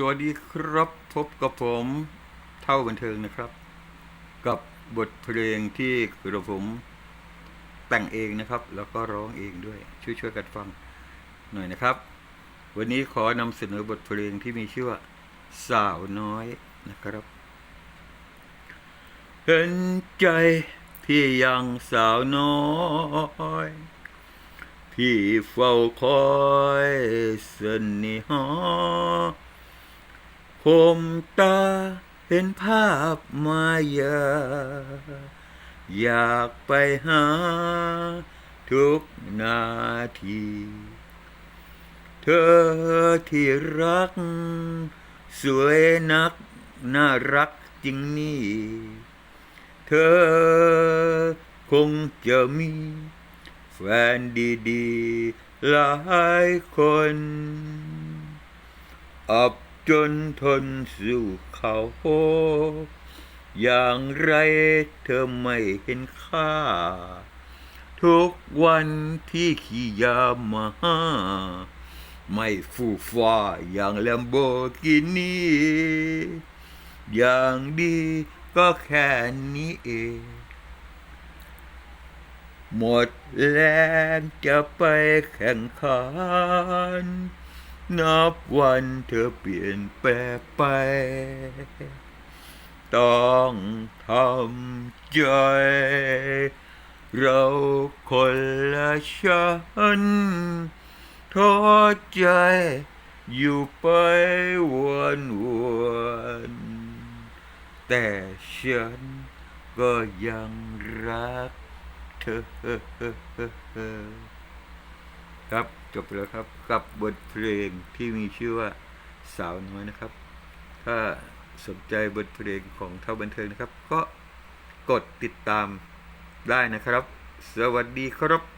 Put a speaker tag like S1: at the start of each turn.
S1: สวัสดีครับพบกับผมเท่าบันเทิงนะครับ กับบทเพลงที่กระผมแต่งเองนะครับ แล้วก็ร้องเองด้วย ช่วยช่วยๆกันฟังหน่อยนะครับ วันนี้ขอนำเสนอบทเพลงที่มีชื่อว่า สาวน้อยนะครับ เห็นใจพี่ยังสาวน้อยพี่เฝ้าคอยเสน่หา มตาเห็นภาพมายา อยากไปหา ทุกนาที เธอที่รัก สวยนัก น่ารักจริงนี่ เธอคงจะมี แฟนดีๆ หลายคนอับ จนทนสู่เขาอย่างไรเธอไม่เห็นค่า ทุกวันที่ขี่ยามมาหาไม่ฟูฟ้าอย่างแลมโบกินีอย่างดีก็แค่นี้เอง หมดแรงจะไปแข่งขัน นับวันเธอเปลี่ยนแปลไป ต้องทำใจเราคนละชั้นท้อใจอยู่ไปวันวันแต่ฉันก็ยังรักเธอครับ จบไปแล้วครับ กับบทเพลงที่มีชื่อว่าสาวน้อยนะครับ ถ้าสนใจบทเพลงของเท่าบันเทิงนะครับ ก็กดติดตามได้นะครับ สวัสดีครับ